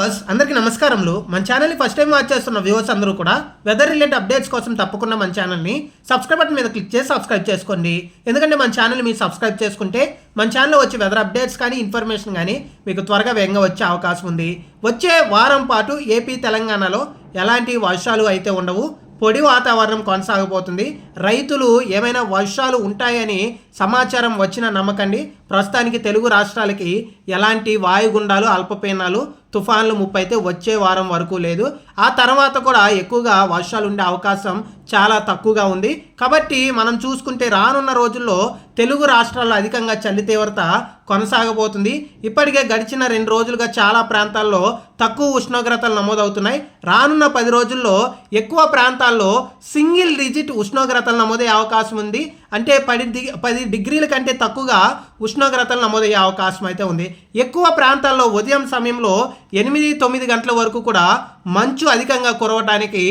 Viewers అందరికీ నమస్కారములు. మన ఛానల్ని ఫస్ట్ టైం వాచ్ చేస్తున్న వ్యూవర్స్ అందరూ కూడా వెదర్ రిలేటెడ్ అప్డేట్స్ కోసం తప్పకుండా మన ఛానల్ని సబ్స్క్రైబ్ బటన్ మీద క్లిక్ చేసి సబ్స్క్రైబ్ చేసుకోండి. ఎందుకంటే మన ఛానల్ మీరు సబ్స్క్రైబ్ చేసుకుంటే మన ఛానల్లో వచ్చే వెదర్ అప్డేట్స్ కానీ ఇన్ఫర్మేషన్ కానీ మీకు త్వరగా వేగంగా వచ్చే అవకాశం ఉంది. వచ్చే వారం పాటు ఏపీ తెలంగాణలో ఎలాంటి వర్షాలు అయితే ఉండవు పొడి వాతావరణం కొనసాగబోతుంది. రైతులు ఏమైనా వర్షాలు ఉంటాయని సమాచారం వచ్చిన నమ్మకండి. ప్రస్తుతానికి తెలుగు రాష్ట్రాలకి ఎలాంటి వాయుగుండాలు అల్పపీనాలు తుఫాన్లు ముప్పు అయితే వచ్చే వారం వరకు లేదు. ఆ తర్వాత కూడా ఎక్కువగా వర్షాలు ఉండే అవకాశం చాలా తక్కువగా ఉంది. కాబట్టి మనం చూసుకుంటే రానున్న రోజుల్లో తెలుగు రాష్ట్రాల్లో అధికంగా చలి తీవ్రత కొనసాగబోతుంది. ఇప్పటికే గడిచిన రెండు రోజులుగా చాలా ప్రాంతాల్లో తక్కువ ఉష్ణోగ్రతలు నమోదవుతున్నాయి. రానున్న పది రోజుల్లో ఎక్కువ ప్రాంతాల్లో సింగిల్ డిజిట్ ఉష్ణోగ్రతలు నమోదయ్యే అవకాశం ఉంది. అంటే పది డి పది డిగ్రీల కంటే తక్కువగా ఉష్ణోగ్రతలు నమోదయ్యే అవకాశం అయితే ఉంది. ఎక్కువ ప్రాంతాల్లో ఉదయం సమయంలో ఎనిమిది తొమ్మిది గంటల వరకు కూడా మంచు అధికంగా కురవటానికి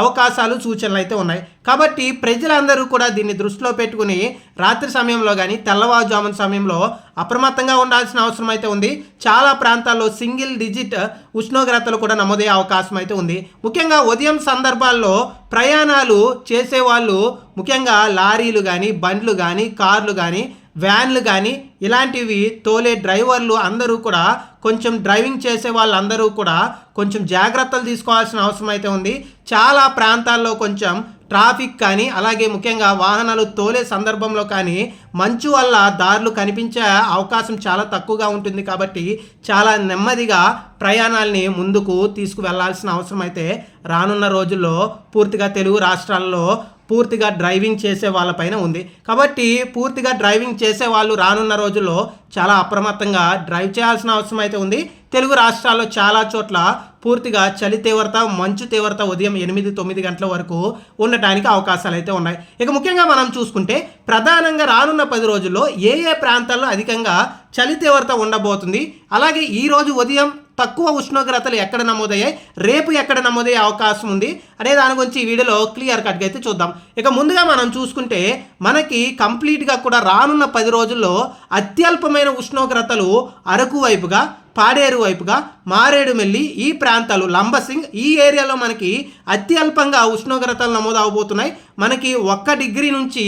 అవకాశాలు సూచనలు అయితే ఉన్నాయి. కాబట్టి ప్రజలందరూ కూడా దీన్ని దృష్టిలో పెట్టుకుని రాత్రి సమయంలో కానీ తెల్లవారుజామున సమయంలో అప్రమత్తంగా ఉండాల్సిన అవసరం అయితే ఉంది. చాలా ప్రాంతాల్లో సింగిల్ డిజిట్ ఉష్ణోగ్రతలు కూడా నమోదయ్యే అవకాశం అయితే ఉంది. ముఖ్యంగా ఉదయం సందర్భాల్లో ప్రయాణాలు చేసేవాళ్ళు ముఖ్యంగా లారీలు కానీ బండ్లు కానీ కార్లు కానీ వ్యాన్లు కానీ ఇలాంటివి తోలే డ్రైవర్లు అందరూ కూడా కొంచెం డ్రైవింగ్ చేసే వాళ్ళందరూ కూడా కొంచెం జాగ్రత్తలు తీసుకోవాల్సిన అవసరం అయితే ఉంది. చాలా ప్రాంతాల్లో కొంచెం ట్రాఫిక్ కానీ అలాగే ముఖ్యంగా వాహనాలు తోలే సందర్భంలో కానీ మంచు వల్ల దారులు కనిపించే అవకాశం చాలా తక్కువగా ఉంటుంది కాబట్టి చాలా నెమ్మదిగా ప్రయాణాల్ని ముందుకు తీసుకువెళ్ళాల్సిన అవసరం అయితే రానున్న రోజుల్లో పూర్తిగా తెలుగు రాష్ట్రాల్లో పూర్తిగా డ్రైవింగ్ చేసే వాళ్ళపైన ఉంది. కాబట్టి పూర్తిగా డ్రైవింగ్ చేసే వాళ్ళు రానున్న రోజుల్లో చాలా అప్రమత్తంగా డ్రైవ్ చేయాల్సిన అవసరం అయితే ఉంది. తెలుగు రాష్ట్రాల్లో చాలా చోట్ల పూర్తిగా చలి తీవ్రత మంచు తీవ్రత ఉదయం ఎనిమిది తొమ్మిది గంటల వరకు ఉండటానికి అవకాశాలు అయితే ఉన్నాయి. ఇక ముఖ్యంగా మనం చూసుకుంటే ప్రధానంగా రానున్న పది రోజుల్లో ఏ ఏ ప్రాంతాల్లో అధికంగా చలి తీవ్రత ఉండబోతుంది. అలాగే ఈ రోజు ఉదయం తక్కువ ఉష్ణోగ్రతలు ఎక్కడ నమోదయ్యాయి? రేపు ఎక్కడ నమోదయ్యే అవకాశం ఉంది? అనే దాని గురించి ఈ వీడియోలో క్లియర్ కట్గా అయితే చూద్దాం. ఇక ముందుగా మనం చూసుకుంటే మనకి కంప్లీట్గా కూడా రానున్న పది రోజుల్లో అత్యల్పమైన ఉష్ణోగ్రతలు అరకు వైపుగా పాడేరు వైపుగా మారేడుమెల్లి ఈ ప్రాంతాలు లంబసింగ్ ఈ ఏరియాలో మనకి అత్యల్పంగా ఉష్ణోగ్రతలు నమోదు అవబోతున్నాయి మనకి ఒక్క డిగ్రీ నుంచి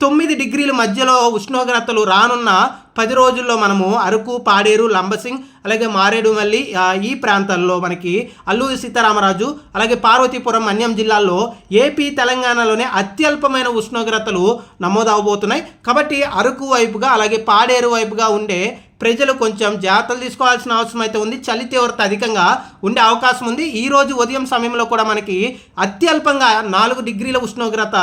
తొమ్మిది డిగ్రీల మధ్యలో ఉష్ణోగ్రతలు రానున్న పది రోజుల్లో మనము అరకు పాడేరు లంబసింగ్ అలాగే మారేడుమల్లి ఈ ప్రాంతాల్లో మనకి అల్లూరి సీతారామరాజు అలాగే పార్వతీపురం అన్యం జిల్లాల్లో ఏపీ తెలంగాణలోనే అత్యల్పమైన ఉష్ణోగ్రతలు నమోదు అవబోతున్నాయి కాబట్టి అరకు వైపుగా అలాగే పాడేరు వైపుగా ఉండే ప్రజలు కొంచెం జాగ్రత్తలు తీసుకోవాల్సిన అవసరం అయితే ఉంది. చలి తీవ్రత అధికంగా ఉండే అవకాశం ఉంది. ఈ రోజు ఉదయం సమయంలో కూడా మనకి అత్యల్పంగా నాలుగు డిగ్రీల ఉష్ణోగ్రత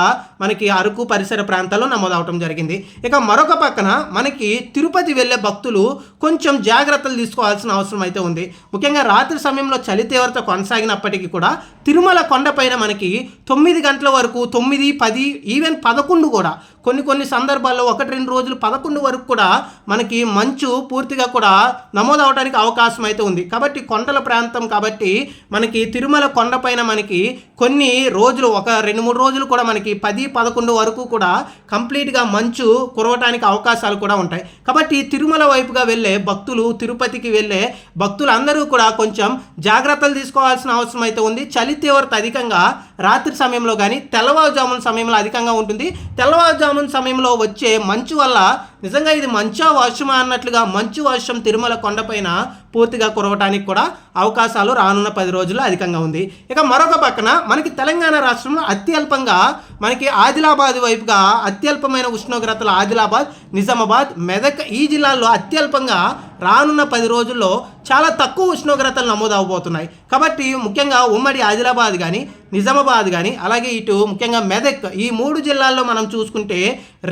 మనకి అరకు పరిసర ప్రాంతాల్లో నమోదవటం జరిగింది. ఇక మరొక పక్కన మనకి తిరుపతి వెళ్ళే భక్తులు కొంచెం జాగ్రత్తలు తీసుకోవాల్సిన అవసరం అయితే ఉంది. ముఖ్యంగా రాత్రి సమయంలో చలి తీవ్రత కొనసాగినప్పటికీ కూడా తిరుమల కొండపైన మనకి తొమ్మిది గంటల వరకు తొమ్మిది పది ఈవెన్ పదకొండు కూడా కొన్ని కొన్ని సందర్భాల్లో ఒకటి రెండు రోజులు పదకొండు వరకు కూడా మనకి మంచు పూర్తిగా కూడా నమోదవడానికి అవకాశం అయితే ఉంది. కాబట్టి కొండల ప్రాంతం కాబట్టి మనకి తిరుమల కొండపైన మనకి కొన్ని రోజులు ఒక రెండు మూడు రోజులు కూడా మనకి పది పదకొండు వరకు కూడా కంప్లీట్గా మంచు కురవటానికి అవకాశాలు కూడా ఉంటాయి. కాబట్టి తిరుమల వైపుగా వెళ్ళే భక్తులు తిరుపతికి వెళ్ళే భక్తులందరూ కూడా కొంచెం జాగ్రత్తలు తీసుకోవాల్సిన అవసరం అయితే ఉంది. చలి తీవ్రత అధికంగా రాత్రి సమయంలో కానీ తెల్లవారుజామున సమయంలో అధికంగా ఉంటుంది. తెల్లవారుజామున సమయంలో వచ్చే మంచు వల్ల నిజంగా ఇది మంచా వర్షమా అన్నట్లుగా మంచు వర్షం తిరుమల కొండపైన పూర్తిగా కురవటానికి కూడా అవకాశాలు రానున్న పది రోజుల్లో అధికంగా ఉంది. ఇక మరొక పక్కన మనకి తెలంగాణ రాష్ట్రంలో అత్యల్పంగా మనకి ఆదిలాబాద్ వైపుగా అత్యల్పమైన ఉష్ణోగ్రతలు ఆదిలాబాద్ నిజామాబాద్ మెదక్ ఈ జిల్లాల్లో అత్యల్పంగా రానున్న పది రోజుల్లో చాలా తక్కువ ఉష్ణోగ్రతలు నమోదవబోతున్నాయి కాబట్టి ముఖ్యంగా ఉమ్మడి ఆదిలాబాద్ కానీ నిజామాబాద్ కానీ అలాగే ఇటు ముఖ్యంగా మెదక్ ఈ మూడు జిల్లాల్లో మనం చూసుకుంటే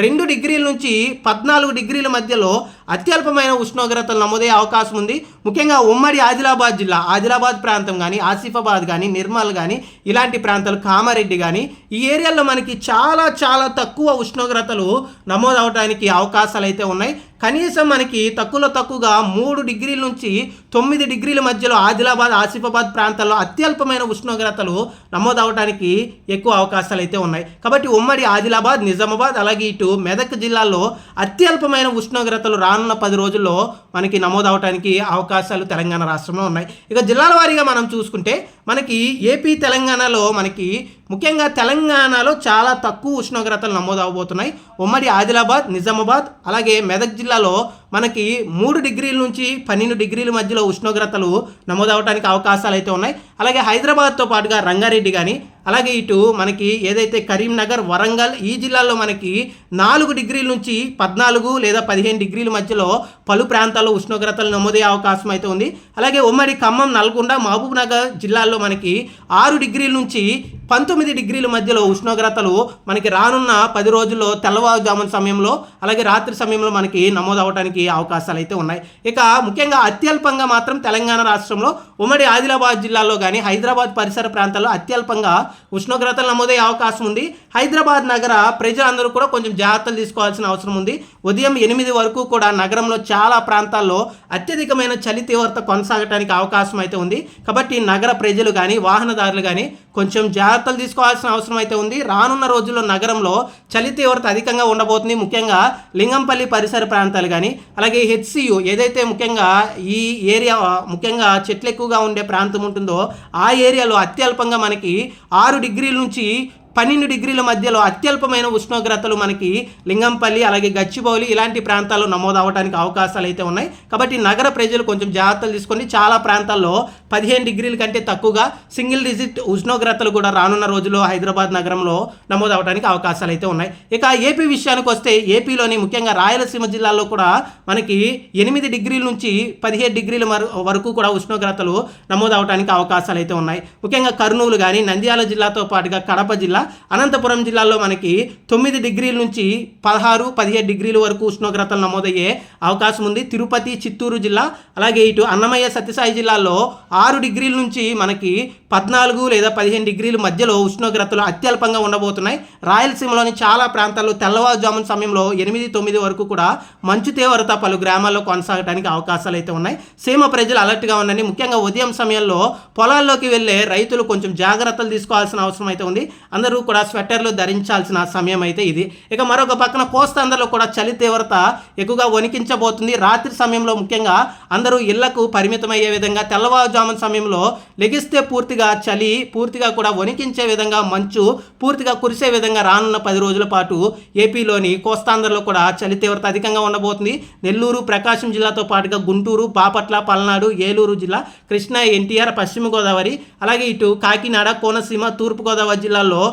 రెండు డిగ్రీల నుంచి పద్నాలుగు డిగ్రీల మధ్యలో అత్యల్పమైన ఉష్ణోగ్రతలు నమోదయ్యే అవకాశం ఉంది. ముఖ్యంగా ఉమ్మడి ఆదిలాబాద్ జిల్లా ఆదిలాబాద్ ప్రాంతం కానీ ఆసిఫాబాద్ కానీ నిర్మల్ కానీ ఇలాంటి ప్రాంతాలు కామారెడ్డి కానీ ఈ ఏరియాలో మనకి చాలా చాలా తక్కువ ఉష్ణోగ్రతలు నమోదవడానికి అవకాశాలు అయితే ఉన్నాయి. కనీసం మనకి తక్కువలో తక్కువగా మూడు డిగ్రీల నుంచి తొమ్మిది డిగ్రీల మధ్యలో ఆదిలాబాద్ ఆసిఫాబాద్ ప్రాంతాల్లో అత్యల్పమైన ఉష్ణోగ్రతలు నమోదవడానికి ఎక్కువ అవకాశాలు అయితే ఉన్నాయి. కాబట్టి ఉమ్మడి ఆదిలాబాద్ నిజామాబాద్ అలాగే ఇటు మెదక్ జిల్లాల్లో అత్యల్పమైన ఉష్ణోగ్రతలు రానున్న పది రోజుల్లో మనకి నమోదవటానికి అవకాశాలు తెలంగాణ రాష్ట్రంలో ఉన్నాయి. ఇక జిల్లాల వారీగా మనం చూసుకుంటే మనకి ఏపీ తెలంగాణలో మనకి ముఖ్యంగా తెలంగాణలో చాలా తక్కువ ఉష్ణోగ్రతలు నమోదు అవబోతున్నాయి ఉమ్మడి ఆదిలాబాద్ నిజామాబాద్ అలాగే మెదక్ జిల్లాలో మనకి మూడు డిగ్రీల నుంచి పన్నెండు డిగ్రీల మధ్యలో ఉష్ణోగ్రతలు నమోదవడానికి అవకాశాలు అయితే ఉన్నాయి. అలాగే హైదరాబాద్తో పాటుగా రంగారెడ్డి కానీ అలాగే ఇటు మనకి ఏదైతే కరీంనగర్ వరంగల్ ఈ జిల్లాల్లో మనకి నాలుగు డిగ్రీల నుంచి పద్నాలుగు లేదా పదిహేను డిగ్రీల మధ్యలో పలు ప్రాంతాల్లో ఉష్ణోగ్రతలు నమోదయ్యే అవకాశం అయితే ఉంది. అలాగే ఉమ్మడి ఖమ్మం నల్గొండ మహబూబ్ నగర్ జిల్లాల్లో మనకి ఆరు డిగ్రీల నుంచి పంతొమ్మిది డిగ్రీల మధ్యలో ఉష్ణోగ్రతలు మనకి రానున్న పది రోజుల్లో తెల్లవారుజామున సమయంలో అలాగే రాత్రి సమయంలో మనకి నమోదు అవడానికి అవకాశాలు అయితే ఉన్నాయి. ఇక ముఖ్యంగా అత్యల్పంగా మాత్రం తెలంగాణ రాష్ట్రంలో ఉమ్మడి ఆదిలాబాద్ జిల్లాలో కానీ హైదరాబాద్ పరిసర ప్రాంతాల్లో అత్యల్పంగా ఉష్ణోగ్రతలు నమోదయ్యే అవకాశం ఉంది. హైదరాబాద్ నగర ప్రజలందరూ కూడా కొంచెం జాగ్రత్తలు తీసుకోవాల్సిన అవసరం ఉంది. ఉదయం ఎనిమిది వరకు కూడా నగరంలో చాలా ప్రాంతాల్లో అత్యధికమైన చలి తీవ్రత కొనసాగటానికి అవకాశం అయితే ఉంది. కాబట్టి నగర ప్రజలు కానీ వాహనదారులు కానీ కొంచెం జాగ్రత్తలు తీసుకోవాల్సిన అవసరం అయితే ఉంది. రానున్న రోజుల్లో నగరంలో చలి తీవ్రత అధికంగా ఉండబోతుంది. ముఖ్యంగా లింగంపల్లి పరిసర ప్రాంతాలు కానీ అలాగే హెచ్సియు ఏదైతే ముఖ్యంగా ఈ ఏరియా ముఖ్యంగా చెట్లు ఎక్కువగా ఉండే ప్రాంతం ఉంటుందో ఆ ఏరియాలో అత్యల్పంగా మనకి ఆరు డిగ్రీల నుంచి పన్నెండు డిగ్రీల మధ్యలో అత్యల్పమైన ఉష్ణోగ్రతలు మనకి లింగంపల్లి అలాగే గచ్చిబౌలి ఇలాంటి ప్రాంతాల్లో నమోదు అవడానికి అవకాశాలు అయితే ఉన్నాయి. కాబట్టి నగర ప్రజలు కొంచెం జాగ్రత్తలు తీసుకొని చాలా ప్రాంతాల్లో పదిహేను డిగ్రీల కంటే తక్కువగా సింగిల్ డిజిట్ ఉష్ణోగ్రతలు కూడా రానున్న రోజుల్లో హైదరాబాద్ నగరంలో నమోదు అవడానికి అవకాశాలు అయితే ఉన్నాయి. ఇక ఏపీ విషయానికి వస్తే ఏపీలోని ముఖ్యంగా రాయలసీమ జిల్లాలో కూడా మనకి ఎనిమిది డిగ్రీల నుంచి పదిహేడు డిగ్రీల వరకు కూడా ఉష్ణోగ్రతలు నమోదు అవడానికి అవకాశాలు అయితే ఉన్నాయి. ముఖ్యంగా కర్నూలు కానీ నంద్యాల జిల్లాతో పాటుగా కడప జిల్లా అనంతపురం జిల్లాలో మనకి తొమ్మిది డిగ్రీల నుంచి పదహారు పదిహేడు డిగ్రీల వరకు ఉష్ణోగ్రతలు నమోదయ్యే అవకాశం ఉంది. తిరుపతి చిత్తూరు జిల్లా అలాగే ఇటు అన్నమయ్య సత్యసాయి జిల్లాలో ఆరు డిగ్రీల నుంచి మనకి పద్నాలుగు లేదా పదిహేను డిగ్రీల మధ్యలో ఉష్ణోగ్రతలు అత్యల్పంగా ఉండబోతున్నాయి. రాయలసీమలోని చాలా ప్రాంతాల్లో తెల్లవారుజామున సమయంలో ఎనిమిది తొమ్మిది వరకు కూడా మంచు తీవ్రత పలు గ్రామాల్లో కొనసాగడానికి అవకాశాలు అయితే ఉన్నాయి. సీమ ప్రజలు అలర్ట్గా ఉండండి. ముఖ్యంగా ఉదయం సమయంలో పొలాల్లోకి వెళ్ళే రైతులు కొంచెం జాగ్రత్తలు తీసుకోవాల్సిన అవసరం అయితే ఉంది. అందరూ కూడా స్వెటర్లు ధరించాల్సిన సమయం అయితే ఇది. ఇక మరొక పక్కన కోస్తాంధ్రలో కూడా చలి తీవ్రత ఎక్కువగా వణికించబోతుంది. రాత్రి సమయంలో ముఖ్యంగా అందరూ ఇళ్ళకు పరిమితమయ్యే విధంగా తెల్లవారుజామున సమయంలో లెగిస్తే పూర్తిగా చలి పూర్తిగా కూడా వణికించే విధంగా మంచు పూర్తిగా కురిసే విధంగా రానున్న పది రోజుల పాటు ఏపీలోని కోస్తాంధ్రలో కూడా చలి తీవ్రత అధికంగా ఉండబోతుంది. నెల్లూరు ప్రకాశం జిల్లాతో పాటుగా గుంటూరు బాపట్ల పల్నాడు ఏలూరు జిల్లా కృష్ణా ఎన్టీఆర్ పశ్చిమ గోదావరి అలాగే ఇటు కాకినాడ కోనసీమ తూర్పుగోదావరి జిల్లాల్లో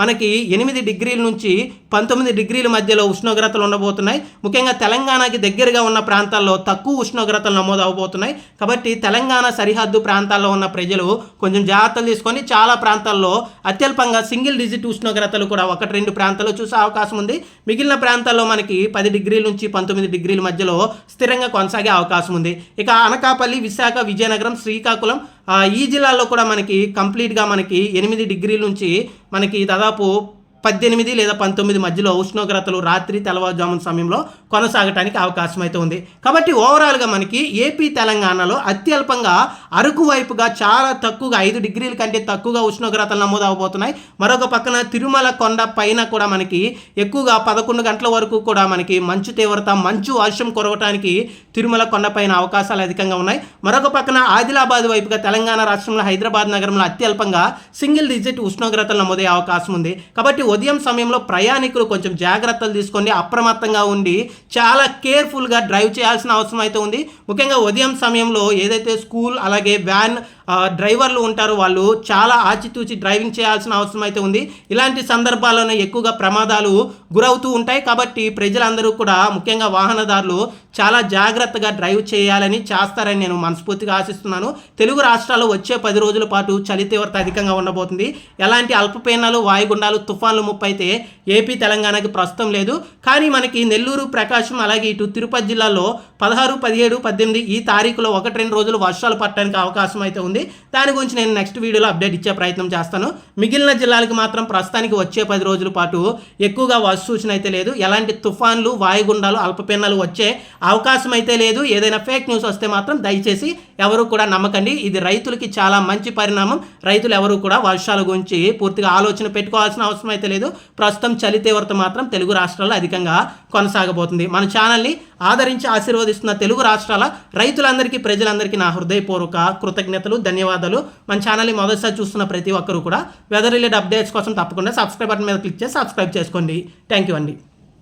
మనకి ఎనిమిది డిగ్రీల నుంచి పంతొమ్మిది డిగ్రీల మధ్యలో ఉష్ణోగ్రతలు ఉండబోతున్నాయి. ముఖ్యంగా తెలంగాణకి దగ్గరగా ఉన్న ప్రాంతాల్లో తక్కువ ఉష్ణోగ్రతలు నమోదు అవబోతున్నాయి కాబట్టి తెలంగాణ సరిహద్దు ప్రాంతాల్లో ఉన్న ప్రజలు కొంచెం జాగ్రత్తలు తీసుకొని చాలా ప్రాంతాల్లో అత్యల్పంగా సింగిల్ డిజిట్ ఉష్ణోగ్రతలు కూడా ఒకటి రెండు ప్రాంతాల్లో చూసే అవకాశం ఉంది. మిగిలిన ప్రాంతాల్లో మనకి పది డిగ్రీల నుంచి పంతొమ్మిది డిగ్రీల మధ్యలో స్థిరంగా కొనసాగే అవకాశం ఉంది. ఇక అనకాపల్లి విశాఖ విజయనగరం శ్రీకాకుళం ఈ జిల్లాల్లో కూడా మనకి కంప్లీట్గా మనకి ఎనిమిది డిగ్రీల నుంచి మనకి దాదాపు దాదాపు పద్దెనిమిది లేదా పంతొమ్మిది మధ్యలో ఉష్ణోగ్రతలు రాత్రి తెల్లవారుజామున సమయంలో కొనసాగటానికి అవకాశం అయితే ఉంది. కాబట్టి ఓవరాల్గా మనకి ఏపీ తెలంగాణలో అత్యల్పంగా అరకు వైపుగా చాలా తక్కువగా ఐదు డిగ్రీల కంటే తక్కువగా ఉష్ణోగ్రతలు నమోదు అవబోతున్నాయి మరొక పక్కన తిరుమల కొండ పైన కూడా మనకి ఎక్కువగా పదకొండు గంటల వరకు కూడా మనకి మంచు తీవ్రత మంచు వర్షం కురవటానికి తిరుమల కొండపైన అవకాశాలు అధికంగా ఉన్నాయి. మరొక పక్కన ఆదిలాబాద్ వైపుగా తెలంగాణ రాష్ట్రంలో హైదరాబాద్ నగరంలో అత్యల్పంగా సింగిల్ డిజిట్ ఉష్ణోగ్రతలు నమోదయ్యే అవకాశం ఉంది. కాబట్టి ఉదయం సమయంలో ప్రయాణికులు కొంచెం జాగ్రత్తలు తీసుకొని అప్రమత్తంగా ఉండి చాలా కేర్ఫుల్గా డ్రైవ్ చేయాల్సిన అవసరం అయితే ఉంది. ముఖ్యంగా ఉదయం సమయంలో ఏదైతే స్కూల్ అలాగే వ్యాన్ డ్రైవర్లు ఉంటారు వాళ్ళు. చాలా ఆచితూచి డ్రైవింగ్ చేయాల్సిన అవసరం అయితే ఉంది. ఇలాంటి సందర్భాల్లోనే ఎక్కువగా ప్రమాదాలు గురవుతూ ఉంటాయి. కాబట్టి ప్రజలందరూ కూడా ముఖ్యంగా వాహనదారులు చాలా జాగ్రత్తగా డ్రైవ్ చేయాలని చేస్తారని నేను మనస్ఫూర్తిగా ఆశిస్తున్నాను. తెలుగు రాష్ట్రాల్లో వచ్చే పది రోజుల పాటు చలి తీవ్రత అధికంగా ఉండబోతుంది. ఎలాంటి అల్పపీనాలు వాయుగుండాలు తుఫాన్లు ముప్పు అయితే ఏపీ తెలంగాణకి ప్రస్తుతం లేదు. కానీ మనకి నెల్లూరు ప్రకాశం అలాగే ఇటు తిరుపతి జిల్లాలో పదహారు పదిహేడు పద్దెనిమిది ఈ తారీఖులో ఒకటి రెండు రోజులు వర్షాలు పట్టడానికి అవకాశం అయితే ఉంది. ఉంది దాని గురించి నేను నెక్స్ట్ వీడియోలో అప్డేట్ ఇచ్చే ప్రయత్నం చేస్తాను. మిగిలిన జిల్లాలకు మాత్రం ప్రస్తుతానికి వచ్చే పది రోజుల పాటు ఎక్కువగా వర్ష సూచన అయితే లేదు. ఎలాంటి తుఫాన్లు వాయుగుండాలు అల్పపీడనాలు వచ్చే అవకాశం అయితే లేదు. ఏదైనా ఫేక్ న్యూస్ వస్తే మాత్రం దయచేసి ఎవరు కూడా నమ్మకండి. ఇది రైతులకి చాలా మంచి పరిణామం. రైతులు ఎవరు కూడా వర్షాల గురించి పూర్తిగా ఆలోచన పెట్టుకోవాల్సిన అవసరం అయితే లేదు. ప్రస్తుతం చలి తీవ్రత మాత్రం తెలుగు రాష్ట్రాల్లో అధికంగా కొనసాగబోతుంది. మన ఛానల్ని ఆదరించి ఆశీర్వదిస్తున్న తెలుగు రాష్ట్రాల రైతులందరికీ ప్రజలందరికీ నా హృదయపూర్వక కృతజ్ఞతలు. ధన్యవాదాలు. మన ఛానల్ని మొదటిసారి చూస్తున్న ప్రతి ఒక్కరు కూడా వెదర్ రిలేటెడ్ అప్డేట్స్ కోసం తప్పకుండా సబ్స్క్రైబ్ బటన్ మీద క్లిక్ చేసి సబ్స్క్రైబ్ చేసుకోండి. థ్యాంక్ యూ అండి.